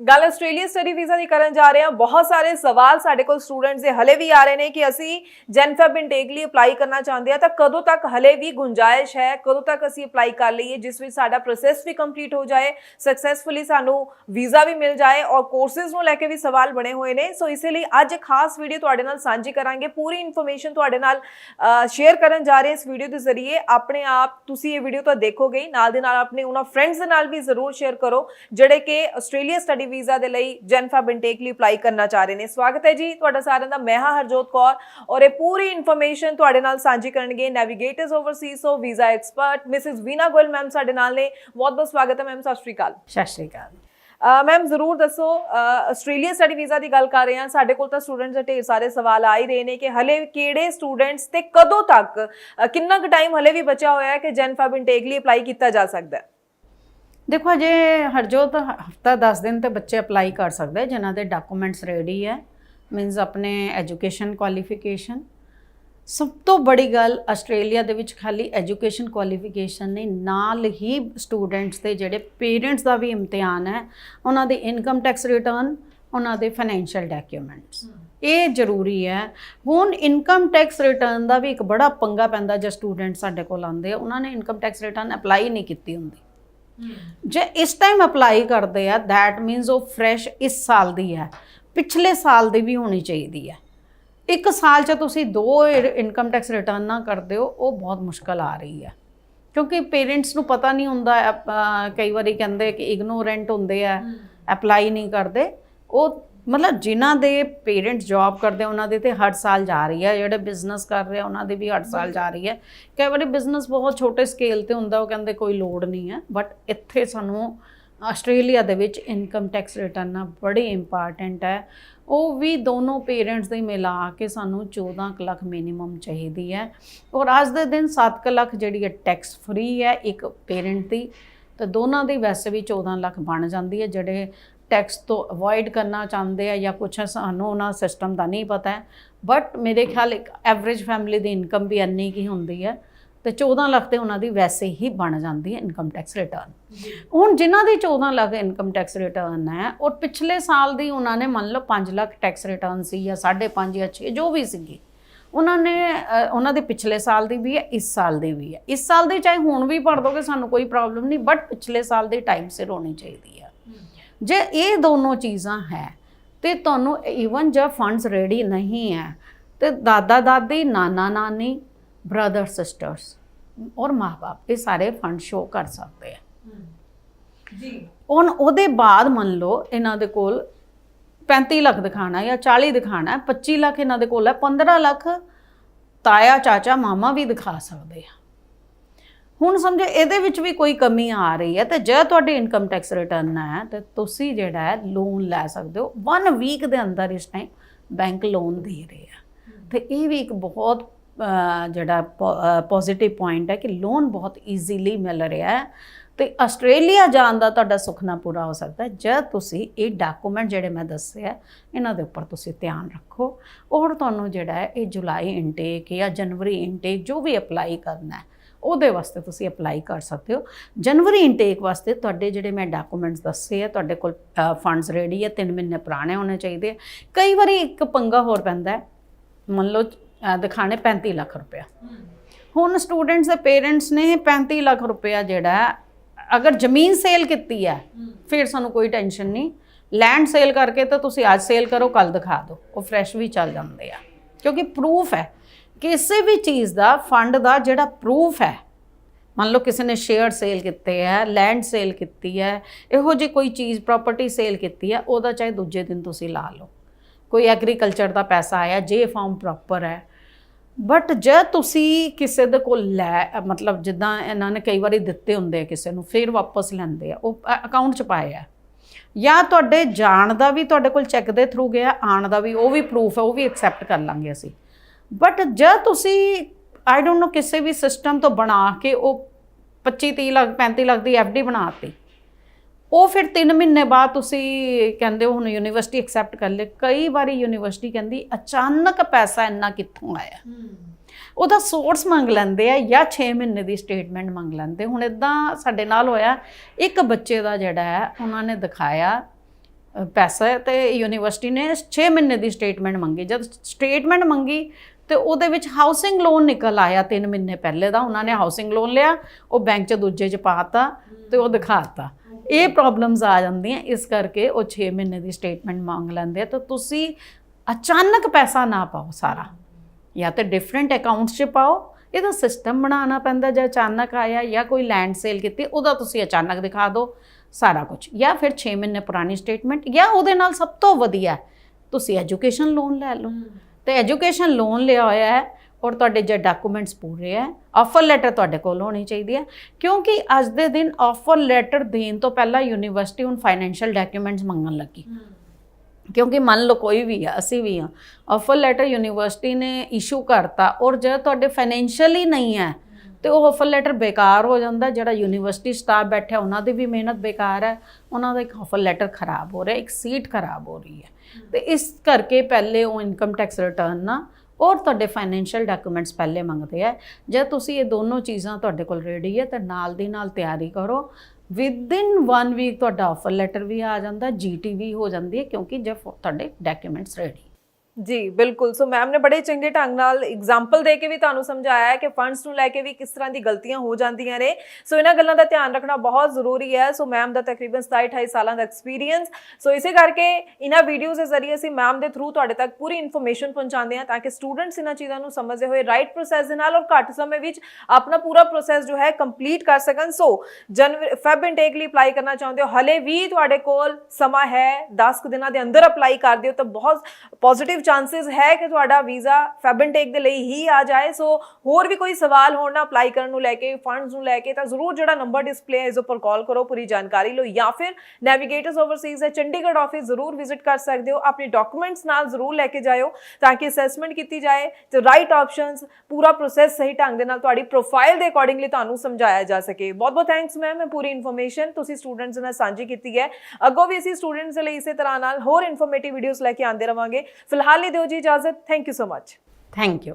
ਗੱਲ Australia study visa ਦੀ ਕਰਨ ਜਾ ਰਹੇ ਹਾਂ। ਬਹੁਤ ਸਾਰੇ ਸਵਾਲ ਸਾਡੇ ਕੋਲ ਸਟੂਡੈਂਟਸ ਦੇ ਹਲੇ ਵੀ ਆ ਰਹੇ ਨੇ ਕਿ ਅਸੀਂ ਜੈਨਫੈਬ ਇਨਟੇਕ ਲਈ ਅਪਲਾਈ ਕਰਨਾ ਚਾਹੁੰਦੇ ਹਾਂ ਤਾਂ ਕਦੋਂ ਤੱਕ ਹਲੇ ਵੀ ਗੁੰਜਾਇਸ਼ ਹੈ? ਕਦੋਂ ਤੱਕ ਅਸੀਂ ਅਪਲਾਈ ਕਰ ਲਈਏ ਜਿਸ ਵਿੱਚ ਸਾਡਾ ਪ੍ਰੋਸੈਸ ਵੀ ਕੰਪਲੀਟ ਹੋ ਜਾਏ ਸਕਸੈਸਫੁਲੀ ਸਾਨੂੰ ਵੀਜ਼ਾ ਵੀ ਮਿਲ ਜਾਏ ਔਰ ਕੋਰਸਿਸ ਨੂੰ ਲੈ ਕੇ ਵੀ ਸਵਾਲ ਬਣੇ ਹੋਏ ਨੇ। ਸੋ ਇਸੇ ਲਈ ਅੱਜ ਖਾਸ ਵੀਡੀਓ ਤੁਹਾਡੇ ਨਾਲ ਸਾਂਝੀ ਕਰਾਂਗੇ। ਪੂਰੀ ਇਨਫੋਰਮੇਸ਼ਨ ਤੁਹਾਡੇ ਨਾਲ ਸ਼ੇਅਰ ਕਰਨ ਜਾ ਰਹੇ ਇਸ ਵੀਡੀਓ ਦੇ ਜ਼ਰੀਏ। ਆਪਣੇ ਆਪ ਤੁਸੀਂ ਇਹ ਵੀਡੀਓ ਤਾਂ ਦੇਖੋਗੇ ਨਾਲ ਦੇ ਨਾਲ ਆਪਣੇ ਉਹਨਾਂ ਫਰੈਂਡਸ ਦੇ ਨਾਲ ਵੀ ਜ਼ਰੂਰ ਸ਼ੇਅਰ ਕਰੋ, ਜਿਹੜੇ ਕਿ ਆਸਟ੍ਰੇਲੀਆ ਸਟੱਡੀ ਵੀਜ਼ਾ ਦੇ ਲਈ ਜੈਨਫੈਬ ਇਨਟੇਕ ਲਈ ਅਪਲਾਈ ਕਰਨਾ ਚਾਹ ਰਹੇ ਨੇ। ਸਵਾਗਤ ਹੈ ਜੀ ਤੁਹਾਡਾ ਸਾਰਿਆਂ ਦਾ। ਮੈਂ ਹਾਂ ਹਰਜੋਤ ਕੌਰ ਔਰ ਇਹ ਪੂਰੀ ਇਨਫੋਰਮੇਸ਼ਨ ਤੁਹਾਡੇ ਨਾਲ ਸਾਂਝੀ ਕਰਨਗੇ navigators overseas so visa expert Mrs Veena Goyal ma'am ਸਾਡੇ ਨਾਲ ਨੇ। ਬਹੁਤ ਬਹੁਤ ਸਵਾਗਤ ਹੈ ਮੈਮ ਸਤਿ ਸ਼੍ਰੀ ਅਕਾਲ। ਸਤਿ ਸ਼੍ਰੀ ਅਕਾਲ। ਮੈਮ ਜ਼ਰੂਰ ਦੱਸੋ ਆਸਟ੍ਰੇਲੀਆ ਸਟੱਡੀ ਵੀਜ਼ਾ ਦੀ ਗੱਲ ਕਰ ਰਹੇ ਹਾਂ। ਸਾਡੇ ਕੋਲ ਤਾਂ ਸਟੂਡੈਂਟਸ ਦੇ ਢੇਰ ਸਾਰੇ ਸਵਾਲ ਆ ਹੀ ਰਹੇ ਨੇ ਕਿ ਹਲੇ ਕਿਹੜੇ ਸਟੂਡੈਂਟਸ ਤੇ ਕਦੋਂ ਤੱਕ ਕਿੰਨਾ ਕੁ ਟਾਈਮ ਹਲੇ ਵੀ ਬਚਿਆ ਹੋਇਆ ਹੈ ਕਿ ਜੈਨਫੈਬ ਇਨਟੇਕ ਲਈ ਅਪਲਾਈ ਕੀਤਾ ਜਾ ਸਕਦਾ ਹੈ? ਦੇਖੋ ਜੇ ਹਰਜੋਤ ਹਫਤਾ 10 ਦਿਨ ਤੇ ਬੱਚੇ ਅਪਲਾਈ ਕਰ ਸਕਦੇ ਜਿਨ੍ਹਾਂ ਦੇ ਡਾਕੂਮੈਂਟਸ ਰੈਡੀ ਹੈ ਮੀਨਸ ਆਪਣੇ ਐਜੂਕੇਸ਼ਨ ਕੁਆਲੀਫਿਕੇਸ਼ਨ ਸਭ ਤੋਂ ਬੜੀ ਗੱਲ ਆਸਟ੍ਰੇਲੀਆ ਦੇ ਵਿੱਚ ਖਾਲੀ ਐਜੂਕੇਸ਼ਨ ਕੁਆਲੀਫਿਕੇਸ਼ਨ ਨਹੀਂ ਨਾਲ ਹੀ ਸਟੂਡੈਂਟਸ ਦੇ ਜਿਹੜੇ ਪੇਰੈਂਟਸ ਦਾ ਵੀ ਇਮਤਿਹਾਨ ਹੈ ਉਹਨਾਂ ਦੇ ਇਨਕਮ ਟੈਕਸ ਰਿਟਰਨ ਉਹਨਾਂ ਦੇ ਫਾਈਨੈਂਸ਼ੀਅਲ ਡਾਕੂਮੈਂਟਸ ਇਹ ਜ਼ਰੂਰੀ ਹੈ। ਹੁਣ ਇਨਕਮ ਟੈਕਸ ਰਿਟਰਨ ਦਾ ਵੀ ਇੱਕ ਬੜਾ ਪੰਗਾ ਪੈਂਦਾ ਜੇ ਸਟੂਡੈਂਟ ਸਾਡੇ ਕੋਲ ਆਉਂਦੇ ਆ ਉਹਨਾਂ ਨੇ ਇਨਕਮ ਟੈਕਸ ਰਿਟਰਨ ਅਪਲਾਈ ਨਹੀਂ ਕੀਤੀ ਹੁੰਦੀ। ਜੇ ਇਸ ਟਾਈਮ ਅਪਲਾਈ ਕਰਦੇ ਆ ਥੈਟ ਮੀਨਸ ਉਹ ਫਰੈਸ਼ ਇਸ ਸਾਲ ਦੀ ਹੈ। ਪਿਛਲੇ ਸਾਲ ਦੀ ਵੀ ਹੋਣੀ ਚਾਹੀਦੀ ਹੈ। ਇੱਕ ਸਾਲ 'ਚ ਤੁਸੀਂ ਦੋ ਇਨਕਮ ਟੈਕਸ ਰਿਟਰਨ ਨਾ ਕਰਦੇ ਹੋ ਉਹ ਬਹੁਤ ਮੁਸ਼ਕਲ ਆ ਰਹੀ ਹੈ। ਕਿਉਂਕਿ ਪੇਰੈਂਟਸ ਨੂੰ ਪਤਾ ਨਹੀਂ ਹੁੰਦਾ ਕਈ ਵਾਰੀ ਕਹਿੰਦੇ ਕਿ ਇਗਨੋਰੈਂਟ ਹੁੰਦੇ ਆ ਅਪਲਾਈ ਨਹੀਂ ਕਰਦੇ। ਉਹ ਮਤਲਬ ਜਿਨ੍ਹਾਂ ਦੇ ਪੇਰੈਂਟਸ ਜੌਬ ਕਰਦੇ ਉਹਨਾਂ ਦੇ ਤੇ ਹਰ ਸਾਲ ਜਾ ਰਹੀ ਹੈ ਜਿਹੜੇ ਬਿਜ਼ਨਸ ਕਰ ਰਹੇ ਉਹਨਾਂ ਦੀ ਵੀ ਹਰ ਸਾਲ ਜਾ ਰਹੀ ਹੈ ਕਈ ਵਾਰੀ ਬਿਜ਼ਨਸ ਬਹੁਤ ਛੋਟੇ ਸਕੇਲ ਤੇ ਹੁੰਦਾ, ਉਹ ਕਹਿੰਦੇ ਕੋਈ ਲੋੜ ਨਹੀਂ ਹੈ ਬਟ ਇੱਥੇ ਸਾਨੂੰ ਆਸਟ੍ਰੇਲੀਆ ਦੇ ਵਿੱਚ ਇਨਕਮ ਟੈਕਸ ਰਿਟਰਨ ਬੜੀ ਇੰਪੋਰਟੈਂਟ ਹੈ ਉਹ ਵੀ ਦੋਨੋਂ ਪੇਰੈਂਟਸ ਦੇ ਮਿਲਾ ਕੇ ਸਾਨੂੰ 14 ਕੁ ਲੱਖ ਮਿਨੀਮਮ ਚਾਹੀਦੀ ਹੈ ਔਰ ਅੱਜ ਦੇ ਦਿਨ 7 ਕੁ ਲੱਖ ਜਿਹੜੀ ਹੈ ਟੈਕਸ ਫ੍ਰੀ ਹੈ ਇੱਕ ਪੇਰੈਂਟ ਦੀ, ਤੇ ਦੋਨਾਂ ਦੀ ਵੈਸੇ ਵੀ 14 ਲੱਖ ਬਣ ਜਾਂਦੀ ਹੈ ਜਿਹੜੇ ਟੈਕਸ ਤੋਂ ਅਵੋਇਡ ਕਰਨਾ ਚਾਹੁੰਦੇ ਆ ਜਾਂ ਕੁਛ ਸਾਨੂੰ ਉਹਨਾਂ ਸਿਸਟਮ ਦਾ ਨਹੀਂ ਪਤਾ ਹੈ। ਬਟ ਮੇਰੇ ਖਿਆਲ ਇੱਕ ਐਵਰੇਜ ਫੈਮਿਲੀ ਦੀ ਇਨਕਮ ਵੀ ਇੰਨੀ ਕੀ ਹੁੰਦੀ ਹੈ ਤੇ 14 ਲੱਖ ਤੇ ਉਹਨਾਂ ਦੀ ਵੈਸੇ ਹੀ ਬਣ ਜਾਂਦੀ ਹੈ ਇਨਕਮ ਟੈਕਸ ਰਿਟਰਨ ਹੁਣ ਜਿਨ੍ਹਾਂ ਦੀ 14 ਲੱਖ ਇਨਕਮ ਟੈਕਸ ਰਿਟਰਨ ਹੈ ਔਰ ਪਿਛਲੇ ਸਾਲ ਦੀ ਉਹਨਾਂ ਨੇ ਮੰਨ ਲਓ 5 ਲੱਖ ਟੈਕਸ ਰਿਟਰਨ ਸੀ ਜਾਂ 5.5 ਜਾਂ 6 ਜੋ ਵੀ ਸੀਗੀ। ਉਹਨਾਂ ਨੇ ਉਹਨਾਂ ਦੇ ਪਿਛਲੇ ਸਾਲ ਦੀ ਵੀ ਹੈ ਇਸ ਸਾਲ ਦੀ ਵੀ ਹੈ। ਇਸ ਸਾਲ ਦੀ ਚਾਹੇ ਹੁਣ ਵੀ ਭਰ ਦੋਗੇ ਸਾਨੂੰ ਕੋਈ ਪ੍ਰੋਬਲਮ ਨਹੀਂ ਬਟ ਪਿਛਲੇ ਸਾਲ ਦੀ ਟਾਈਮ ਸਿਰ ਹੋਣੀ ਚਾਹੀਦੀ ਹੈ। ਜੇ ਇਹ ਦੋਨੋਂ ਚੀਜ਼ਾਂ ਹੈ ਤੇ ਤੁਹਾਨੂੰ ਈਵਨ ਜਦ ਫੰਡਸ ਰੈਡੀ ਨਹੀਂ ਹੈ ਤੇ ਦਾਦਾ ਦਾਦੀ ਨਾਨਾ ਨਾਨੀ ਬ੍ਰਦਰ ਸਿਸਟਰਸ ਔਰ ਮਾਪੇ ਇਹ ਸਾਰੇ ਫੰਡ ਸ਼ੋ ਕਰ ਸਕਦੇ ਆ। ਜੀ। ਹੁਣ ਉਹਦੇ ਬਾਅਦ ਮੰਨ ਲਓ ਇਹਨਾਂ ਦੇ ਕੋਲ 35 ਲੱਖ ਦਿਖਾਣਾ ਜਾਂ 40 ਦਿਖਾਣਾ 25 ਲੱਖ ਇਹਨਾਂ ਦੇ ਕੋਲ ਹੈ 15 ਲੱਖ ਤਾਇਆ ਚਾਚਾ ਮਾਮਾ ਵੀ ਦਿਖਾ ਸਕਦੇ ਆ। ਹੁਣ ਸਮਝੋ ਇਹਦੇ ਵਿੱਚ ਵੀ ਕੋਈ ਕਮੀ ਆ ਰਹੀ ਹੈ ਤੇ ਜੇ ਤੁਹਾਡੀ ਇਨਕਮ ਟੈਕਸ ਰਿਟਰਨ ਹੈ ਤੇ ਤੁਸੀਂ ਜਿਹੜਾ ਹੈ ਲੋਨ ਲੈ ਸਕਦੇ ਹੋ। 1 ਵੀਕ ਦੇ ਅੰਦਰ ਇਸ ਟਾਈਮ ਬੈਂਕ ਲੋਨ ਦੇ ਰਹੇ ਆ। ਤੇ ਇਹ ਵੀ ਇੱਕ ਬਹੁਤ ਅਹ, ਜਿਹੜਾ ਪੋਜ਼ਿਟਿਵ ਪੁਆਇੰਟ ਹੈ ਕਿ ਲੋਨ ਬਹੁਤ ਈਜ਼ੀਲੀ ਮਿਲ ਰਿਹਾ ਹੈ। ਤੇ ਆਸਟ੍ਰੇਲੀਆ ਜਾਣ ਦਾ ਤੁਹਾਡਾ ਸੁਪਨਾ ਪੂਰਾ ਹੋ ਸਕਦਾ ਹੈ। ਜਦ ਤੁਸੀਂ ਇਹ ਡਾਕੂਮੈਂਟ ਜਿਹੜੇ ਮੈਂ ਦੱਸੇ ਆ ਇਹਨਾਂ ਦੇ ਉੱਪਰ ਤੁਸੀਂ ਧਿਆਨ ਰੱਖੋ। ਔਰ ਤੁਹਾਨੂੰ ਜਿਹੜਾ ਹੈ ਇਹ ਜੁਲਾਈ ਇਨਟੇਕ ਜਾਂ ਜਨਵਰੀ ਇਨਟੇਕ ਜੋ ਵੀ ਅਪਲਾਈ ਕਰਨਾ ਹੈ ਉਹਦੇ ਵਾਸਤੇ ਤੁਸੀਂ ਅਪਲਾਈ ਕਰ ਸਕਦੇ ਹੋ। ਜਨਵਰੀ ਇਨਟੇਕ ਵਾਸਤੇ ਤੁਹਾਡੇ ਜਿਹੜੇ ਮੈਂ ਡਾਕੂਮੈਂਟਸ ਦੱਸੇ ਆ ਤੁਹਾਡੇ ਕੋਲ ਫੰਡਸ ਰੈਡੀ ਹੈ 3 ਮਹੀਨੇ ਪੁਰਾਣੇ ਹੋਣੇ ਚਾਹੀਦੇ ਕਈ ਵਾਰੀ ਇੱਕ ਪੰਗਾ ਹੋਰ ਪੈਂਦਾ ਹੈ। ਮੰਨ ਲਓ ਅ, ਦਿਖਾਣੇ 35 ਲੱਖ ਰੁਪਇਆ। ਹੁਣ ਸਟੂਡੈਂਟਸ ਦੇ ਪੇਰੈਂਟਸ ਨੇ 35 ਲੱਖ ਰੁਪਇਆ ਜਿਹੜਾ ਅਗਰ ਜ਼ਮੀਨ ਸੇਲ ਕੀਤੀ ਹੈ ਫਿਰ ਸਾਨੂੰ ਕੋਈ ਟੈਨਸ਼ਨ ਨਹੀਂ। ਲੈਂਡ ਸੇਲ ਕਰਕੇ ਤਾਂ ਤੁਸੀਂ ਅੱਜ ਸੇਲ ਕਰੋ ਕੱਲ ਦਿਖਾ ਦਿਓ। ਉਹ ਫਰੈਸ਼ ਵੀ ਚੱਲ ਜਾਂਦੇ ਆ। ਕਿਉਂਕਿ ਪ੍ਰੂਫ ਹੈ। ਕਿਸੇ ਵੀ ਚੀਜ਼ ਦਾ ਫੰਡ ਦਾ ਜਿਹੜਾ ਪ੍ਰੂਫ ਹੈ, ਮੰਨ ਲਓ ਕਿਸੇ ਨੇ ਸ਼ੇਅਰ ਸੇਲ ਕੀਤੇ ਹੈ ਲੈਂਡ ਸੇਲ ਕੀਤੀ ਹੈ, ਇਹੋ ਜਿਹੀ ਕੋਈ ਚੀਜ਼ ਪ੍ਰਾਪਰਟੀ ਸੇਲ ਕੀਤੀ ਹੈ, ਉਹਦਾ ਚਾਹੇ ਦੂਜੇ ਦਿਨ ਤੁਸੀਂ ਲਾ ਲਓ। ਕੋਈ ਐਗਰੀਕਲਚਰ ਦਾ ਪੈਸਾ ਆਇਆ, ਜੇ ਫਾਰਮ ਪ੍ਰੋਪਰ ਹੈ। ਬਟ ਜੇ ਤੁਸੀਂ ਕਿਸੇ ਦੇ ਕੋਲ ਲੈ, ਮਤਲਬ ਜਿੱਦਾਂ ਇਹਨਾਂ ਨੇ ਕਈ ਵਾਰੀ ਦਿੱਤੇ ਹੁੰਦੇ ਆ ਕਿਸੇ ਨੂੰ, ਫਿਰ ਵਾਪਸ ਲੈਂਦੇ ਆ, ਉਹ ਅਕਾਊਂਟ 'ਚ ਪਾਏ ਆ। ਜਾਂ ਤੁਹਾਡੇ ਜਾਣ ਦਾ ਵੀ ਤੁਹਾਡੇ ਕੋਲ ਚੈੱਕ ਦੇ ਥਰੂ ਗਿਆ ਆਣ ਦਾ ਵੀ, ਉਹ ਵੀ ਪ੍ਰੂਫ ਹੈ, ਉਹ ਵੀ ਐਕਸੈਪਟ ਕਰ ਲਾਂਗੇ ਅਸੀਂ। ਬਟ ਜੇ ਤੁਸੀਂ ਆਈ ਡੋਨਟ ਨੋ ਕਿਸੇ ਵੀ ਸਿਸਟਮ ਤੋਂ ਬਣਾ ਕੇ ਉਹ 25 30 ਲੱਖ 35 ਲੱਖ ਦੀ ਐਫਡੀ ਬਣਾਤੀ ਉਹ ਫਿਰ 3 ਮਹੀਨੇ ਬਾਅਦ ਤੁਸੀਂ ਕਹਿੰਦੇ ਹੋ ਹੁਣ ਯੂਨੀਵਰਸਿਟੀ ਐਕਸੈਪਟ ਕਰ ਲੇ ਕਈ ਵਾਰੀ ਯੂਨੀਵਰਸਿਟੀ ਕਹਿੰਦੀ ਅਚਾਨਕ ਪੈਸਾ ਇੰਨਾ ਕਿੱਥੋਂ ਆਇਆ? ਉਹਦਾ ਸੋਰਸ ਮੰਗ ਲੈਂਦੇ ਆ ਜਾਂ 6 ਮਹੀਨੇ ਦੀ ਸਟੇਟਮੈਂਟ ਮੰਗ ਲੈਂਦੇ। ਹੁਣ ਇਦਾਂ ਸਾਡੇ ਨਾਲ ਹੋਇਆ ਇੱਕ ਬੱਚੇ ਦਾ ਜਿਹੜਾ ਹੈ ਉਹਨਾਂ ਨੇ ਦਿਖਾਇਆ ਪੈਸਾ ਤੇ ਯੂਨੀਵਰਸਿਟੀ ਨੇ 6 ਮਹੀਨੇ ਦੀ ਸਟੇਟਮੈਂਟ ਮੰਗੀ। ਜਦ ਸਟੇਟਮੈਂਟ ਮੰਗੀ ਤੇ ਉਹਦੇ ਵਿੱਚ ਹਾਊਸਿੰਗ ਲੋਨ ਨਿਕਲ ਆਇਆ 3 ਮਹੀਨੇ ਪਹਿਲੇ ਦਾ ਉਹਨਾਂ ਨੇ ਹਾਊਸਿੰਗ ਲੋਨ ਲਿਆ ਉਹ ਬੈਂਕ 'ਚ ਦੂਜੇ 'ਚ ਪਾਤਾ ਤੇ ਉਹ ਦਿਖਾਤਾ। ਇਹ ਪ੍ਰੋਬਲਮਸ ਆ ਜਾਂਦੀਆਂ ਇਸ ਕਰਕੇ ਉਹ 6 ਮਹੀਨੇ ਦੀ ਸਟੇਟਮੈਂਟ ਮੰਗ ਲੈਂਦੇ ਆ। ਤਾਂ ਤੁਸੀਂ ਅਚਾਨਕ ਪੈਸਾ ਨਾ ਪਾਓ ਸਾਰਾ। ਜਾਂ ਤੇ ਡਿਫਰੈਂਟ ਅਕਾਊਂਟਸ 'ਚ ਪਾਓ ਇਹਦਾ ਸਿਸਟਮ ਬਣਾਉਣਾ ਪੈਂਦਾ ਜੇ ਅਚਾਨਕ ਆਇਆ ਜਾਂ ਕੋਈ ਲੈਂਡ ਸੇਲ ਕੀਤੀ ਉਹਦਾ ਤੁਸੀਂ ਅਚਾਨਕ ਦਿਖਾ ਦਿਓ ਸਾਰਾ ਕੁਝ ਜਾਂ ਫਿਰ 6 ਮਹੀਨੇ ਪੁਰਾਣੀ ਸਟੇਟਮੈਂਟ ਜਾਂ ਉਹਦੇ ਨਾਲ ਸਭ ਤੋਂ ਵਧੀਆ ਤੁਸੀਂ ਐਜੂਕੇਸ਼ਨ ਲੋਨ ਲੈ ਲਓ। ਤੇ ਐਜੂਕੇਸ਼ਨ ਲੋਨ ਲਿਆ ਹੋਇਆ ਹੈ ਔਰ ਤੁਹਾਡੇ ਜੇ ਡਾਕੂਮੈਂਟਸ ਪੂਰੇ ਹੈ ਆਫਰ ਲੈਟਰ ਤੁਹਾਡੇ ਕੋਲ ਹੋਣੀ ਚਾਹੀਦੀ ਹੈ ਕਿਉਂਕਿ ਅੱਜ ਦੇ ਦਿਨ ਆਫਰ ਲੈਟਰ ਦੇਣ ਤੋਂ ਪਹਿਲਾਂ ਯੂਨੀਵਰਸਿਟੀ ਹੁਣ ਫਾਈਨੈਂਸ਼ੀਅਲ ਡਾਕੂਮੈਂਟਸ ਮੰਗਣ ਲੱਗੀ। ਕਿਉਂਕਿ ਮੰਨ ਲਓ ਕੋਈ ਵੀ ਆ ਅਸੀਂ ਵੀ ਆ ਆਫਰ ਲੈਟਰ ਯੂਨੀਵਰਸਿਟੀ ਨੇ ਇਸ਼ੂ ਕਰਤਾ ਔਰ ਜੇ ਤੁਹਾਡੇ ਫਾਈਨੈਂਸ਼ੀਅਲੀ ਨਹੀਂ ਹੈ ਤੇ ਉਹ ਆਫਰ ਲੈਟਰ ਬੇਕਾਰ ਹੋ ਜਾਂਦਾ ਜਿਹੜਾ ਯੂਨੀਵਰਸਿਟੀ ਸਟਾਫ ਬੈਠਾ ਉਹਨਾਂ ਦੀ ਵੀ ਮਿਹਨਤ ਬੇਕਾਰ ਹੈ ਉਹਨਾਂ ਦਾ ਇੱਕ ਆਫਰ ਲੈਟਰ ਖਰਾਬ ਹੋ ਰਿਹਾ ਇੱਕ ਸੀਟ ਖਰਾਬ ਹੋ ਰਹੀ ਹੈ। ਤੇ ਇਸ ਕਰਕੇ ਪਹਿਲੇ ਉਹ ਇਨਕਮ ਟੈਕਸ ਰਿਟਰਨ ਨਾ, ਔਰ ਤੁਹਾਡੇ ਫਾਈਨੈਂਸ਼ੀਅਲ ਡਾਕੂਮੈਂਟਸ ਪਹਿਲੇ ਮੰਗਦੇ ਆ। ਜੇ ਤੁਸੀਂ ਇਹ ਦੋਨੋਂ ਚੀਜ਼ਾਂ ਤੁਹਾਡੇ ਕੋਲ ਰੈਡੀ ਹੈ ਤਾਂ ਨਾਲ ਦੀ ਨਾਲ ਤਿਆਰੀ ਕਰੋ। ਵਿਦ ਇਨ 1 ਵੀਕ ਤੁਹਾਡਾ ਆਫਰ ਲੈਟਰ ਵੀ ਆ ਜਾਂਦਾ ਜੀਟੀ ਵੀ ਹੋ ਜਾਂਦੀ ਹੈ, ਕਿਉਂਕਿ ਜੇ ਫੋ- ਤੁਹਾਡੇ ਡਾਕੂਮੈਂਟਸ ਰੈਡੀ ਜੀ, ਬਿਲਕੁਲ। ਸੋ ਮੈਮ ਨੇ ਬੜੇ ਚੰਗੇ ਢੰਗ ਨਾਲ ਐਗਜ਼ਾਮਪਲ ਦੇ ਕੇ ਵੀ ਤੁਹਾਨੂੰ ਸਮਝਾਇਆ ਹੈ ਕਿ ਫੰਡਸ ਨੂੰ ਲੈ ਕੇ ਵੀ ਕਿਸ ਤਰ੍ਹਾਂ ਦੀ ਗਲਤੀਆਂ ਹੋ ਜਾਂਦੀਆਂ ਨੇ। ਸੋ ਇਹਨਾਂ ਗੱਲਾਂ ਦਾ ਧਿਆਨ ਰੱਖਣਾ ਬਹੁਤ ਜ਼ਰੂਰੀ ਹੈ। ਸੋ ਮੈਮ ਦਾ ਤਕਰੀਬਨ 27 28 ਸਾਲਾਂ ਦਾ ਐਕਸਪੀਰੀਅੰਸ ਸੋ ਇਸੇ ਕਰਕੇ ਇਹਨਾਂ ਵੀਡੀਓਜ਼ ਦੇ ਜ਼ਰੀਏ ਅਸੀਂ ਮੈਮ ਦੇ ਥਰੂ ਤੁਹਾਡੇ ਤੱਕ ਪੂਰੀ ਇਨਫੋਰਮੇਸ਼ਨ ਪਹੁੰਚਾਉਂਦੇ ਹਾਂ ਤਾਂ ਕਿ ਸਟੂਡੈਂਟਸ ਇਹਨਾਂ ਚੀਜ਼ਾਂ ਨੂੰ ਸਮਝਦੇ ਹੋਏ ਰਾਈਟ ਪ੍ਰੋਸੈਸ ਦੇ ਨਾਲ ਔਰ ਘੱਟ ਸਮੇਂ ਵਿੱਚ ਆਪਣਾ ਪੂਰਾ ਪ੍ਰੋਸੈਸ ਜੋ ਹੈ ਕੰਪਲੀਟ ਕਰ ਸਕਣ। ਸੋ ਜਨਵਰੀ ਫੈਬ ਇਨਟੇਕ ਲਈ ਅਪਲਾਈ ਕਰਨਾ ਚਾਹੁੰਦੇ ਹੋ, ਹਲੇ ਵੀ ਤੁਹਾਡੇ ਕੋਲ ਸਮਾਂ ਹੈ। 10 ਕੁ ਦਿਨਾਂ ਦੇ ਅੰਦਰ ਅਪਲਾਈ ਕਰ ਦਿਓ ਤਾਂ ਬਹੁਤ ਪੋਜ਼ਿਟਿਵ ਚਾਂਸਸ ਹੈ ਕਿ ਤੁਹਾਡਾ ਵੀਜ਼ਾ ਫੈਬ ਇਨਟੇਕ ਦੇ ਲਈ ਹੀ ਆ ਜਾਏ। ਸੋ ਹੋਰ ਵੀ ਕੋਈ ਸਵਾਲ ਹੋਣ ਨਾ ਅਪਲਾਈ ਕਰਨ ਨੂੰ ਲੈ ਕੇ ਫੰਡਸ ਨੂੰ ਲੈ ਕੇ, ਤਾਂ ਜ਼ਰੂਰ ਜਿਹੜਾ ਨੰਬਰ ਡਿਸਪਲੇ ਹੈ, ਇਸ ਉੱਪਰ ਕਾਲ ਕਰੋ, ਪੂਰੀ ਜਾਣਕਾਰੀ ਲਓ। ਜਾਂ ਫਿਰ ਨੈਵੀਗੇਟਰਸ ਓਵਰਸੀਜ਼ ਹੈ, ਚੰਡੀਗੜ੍ਹ ਆਫਿਸ ਜ਼ਰੂਰ ਵਿਜ਼ਿਟ ਕਰ ਸਕਦੇ ਹੋ। ਆਪਣੇ ਡਾਕੂਮੈਂਟਸ ਨਾਲ ਜ਼ਰੂਰ ਲੈ ਕੇ ਜਾਇਓ, ਤਾਂ ਕਿ ਅਸੈਸਮੈਂਟ ਕੀਤੀ ਜਾਏ, ਤੇ ਰਾਈਟ ਆਪਸ਼ਨਸ ਪੂਰਾ ਪ੍ਰੋਸੈਸ ਸਹੀ ਢੰਗ ਦੇ ਨਾਲ ਤੁਹਾਡੀ ਪ੍ਰੋਫਾਈਲ ਦੇ ਅਕੋਰਡਿੰਗਲੀ ਤੁਹਾਨੂੰ ਸਮਝਾਇਆ ਜਾ ਸਕੇ। ਬਹੁਤ ਬਹੁਤ ਥੈਂਕਸ ਮੈਮ ਮੈਂ ਪੂਰੀ ਇਨਫੋਰਮੇਸ਼ਨ ਤੁਸੀਂ ਸਟੂਡੈਂਟਸ ਨਾਲ ਸਾਂਝੀ ਕੀਤੀ ਹੈ। ਅੱਗੋਂ ਵੀ ਅਸੀਂ ਸਟੂਡੈਂਟਸ ਦੇ ਲਈ ਇਸੇ ਤਰ੍ਹਾਂ ਨਾਲ ਹੋਰ ਇਨਫੋਰਮੇਟਿਵ ਵੀਡੀਓਜ਼ ਲੈ ਕੇ ਆਉਂਦੇ ਰਵਾਂਗੇ। ਫਿਲਹਾਲ ਲਈ ਦਿਓ ਜੀ ਇਜਾਜ਼ਤ। Thank you so much thank you